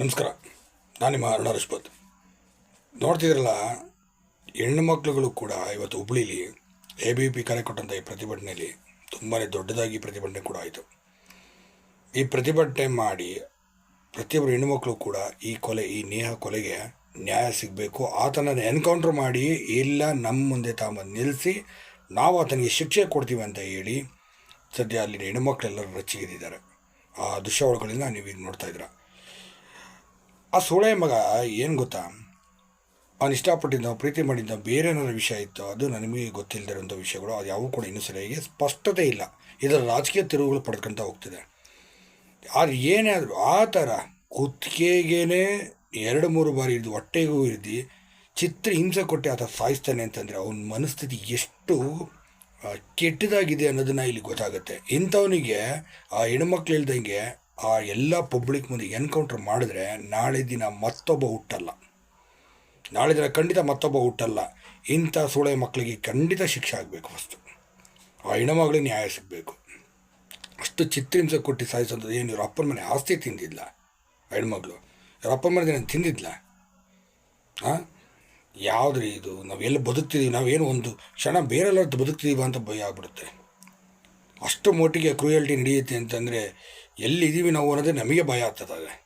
ನಮಸ್ಕಾರ. ನಾನು ನಿಮ್ಮ ಅರುಣ ರಶ್ಪತ್ ನೋಡ್ತಿದ್ರಲ್ಲ ಹೆಣ್ಣು ಮಕ್ಕಳುಗಳು ಕೂಡ ಇವತ್ತು ಹುಬ್ಳಿಲಿ ಎ ಬಿ ಪಿ ಕರೆ ಕೊಟ್ಟಂಥ ಈ ಪ್ರತಿಭಟನೆಯಲ್ಲಿ ತುಂಬಾ ದೊಡ್ಡದಾಗಿ ಪ್ರತಿಭಟನೆ ಕೂಡ ಆಯಿತು. ಈ ಪ್ರತಿಭಟನೆ ಮಾಡಿ ಪ್ರತಿಯೊಬ್ಬರು ಹೆಣ್ಣುಮಕ್ಕಳು ಕೂಡ ಈ ಕೊಲೆ, ಈ ನೇಹ ಕೊಲೆಗೆ ನ್ಯಾಯ ಸಿಗಬೇಕು. ಆತನನ್ನು ಎನ್ಕೌಂಟ್ರ್ ಮಾಡಿ ಇಲ್ಲ ನಮ್ಮ ಮುಂದೆ ತಾಮ ನಿಲ್ಲಿಸಿ ನಾವು ಆತನಿಗೆ ಶಿಕ್ಷೆ ಕೊಡ್ತೀವಿ ಅಂತ ಹೇಳಿ ಸದ್ಯ ಅಲ್ಲಿನ ಹೆಣ್ಣುಮಕ್ಕಳೆಲ್ಲರೂ ರಚ್ಚಿಗೆದಿದ್ದಾರೆ. ಆ ದೃಶ್ಯಾವಳಿಗಳನ್ನ ನೀವು ಈಗ ನೋಡ್ತಾ ಇದ್ದೀರಾ. ಆ ಸೋಳೆ ಮಗ ಏನು ಗೊತ್ತಾ? ಅವನು ಇಷ್ಟಪಟ್ಟಿದ್ದ ಪ್ರೀತಿ ಮಾಡಿದ್ದ ಬೇರೆ ಏನಾದ್ರು ವಿಷಯ ಇತ್ತು, ಅದು ನನಗೆ ಗೊತ್ತಿಲ್ಲದಿರೋಂಥ ವಿಷಯಗಳು, ಅದು ಯಾವೂ ಕೂಡ ಇನ್ನೂ ಸರಿಯಾಗಿ ಸ್ಪಷ್ಟತೆ ಇಲ್ಲ. ಇದರ ರಾಜಕೀಯ ತಿರುವುಗಳು ಪಡ್ಕೊತ ಹೋಗ್ತಿದೆ. ಆದ್ರೆ ಏನೇ ಆದರೂ ಆ ಥರ ಕುತ್ತಿಗೆಗೇನೆ ಎರಡು ಮೂರು ಬಾರಿ ಹಿಡಿದು ಹೊಟ್ಟೆಗೂ ಹಿಡಿದು ಚಿತ್ರ ಹಿಂಸೆ ಕೊಟ್ಟೆ ಆತ ಸಾಯಿಸ್ತಾನೆ ಅಂತಂದರೆ ಅವನ ಮನಸ್ಥಿತಿ ಎಷ್ಟು ಕೆಟ್ಟದಾಗಿದೆ ಅನ್ನೋದನ್ನು ಇಲ್ಲಿ ಗೊತ್ತಾಗುತ್ತೆ. ಇಂಥವನಿಗೆ, ಆ ಹೆಣ್ಮಕ್ಳು ಇಲ್ದಂಗೆ ಆ ಎಲ್ಲ ಪಬ್ಲಿಕ್ ಮುಂದೆ ಎನ್ಕೌಂಟ್ರ್ ಮಾಡಿದ್ರೆ ನಾಳೆ ದಿನ ಮತ್ತೊಬ್ಬ ಹುಟ್ಟಲ್ಲ. ನಾಳೆ ದಿನ ಖಂಡಿತ ಮತ್ತೊಬ್ಬ ಹುಟ್ಟಲ್ಲ. ಇಂಥ ಸೂಳೆ ಮಕ್ಕಳಿಗೆ ಖಂಡಿತ ಶಿಕ್ಷೆ ಆಗಬೇಕು ಫಸ್ಟು ಆ ಹೆಣ್ಮಗಳಿಗೆ ನ್ಯಾಯ ಸಿಗಬೇಕು. ಅಷ್ಟು ಚಿತ್ರಹಿಂಸೆ ಕೊಟ್ಟು ಸಾಯಿಸೋದು ಏನು ಇವ್ರ ಅಪ್ಪನ ಮನೆ ಆಸ್ತಿ ತಿಂದಿಲ್ಲ ಹೆಣ್ಮಗಳು ಇವ್ರ ಅಪ್ಪನ ಮನೆ ದಿನ ತಿಂದಿದ್ಲ? ಹಾಂ ಯಾವುದ್ರಿ ಇದು? ನಾವೆಲ್ಲ ಬದುಕ್ತಿದ್ದೀವಿ ನಾವೇನು ಒಂದು ಕ್ಷಣ ಬೇರೆಲ್ಲ ಬದುಕ್ತಿದ್ದೀವ ಅಂತ ಭಯ ಆಗ್ಬಿಡುತ್ತೆ. ಅಷ್ಟು ಮೋಟಿಗೆ ಕ್ರೂಯಲ್ಟಿ ನಡೆಯುತ್ತೆ ಅಂತಂದರೆ ಎಲ್ಲಿದ್ದೀವಿ ನಾವು ಅನ್ನೋದೇ ನಮಗೆ ಭಯ ಆಗ್ತದೆ.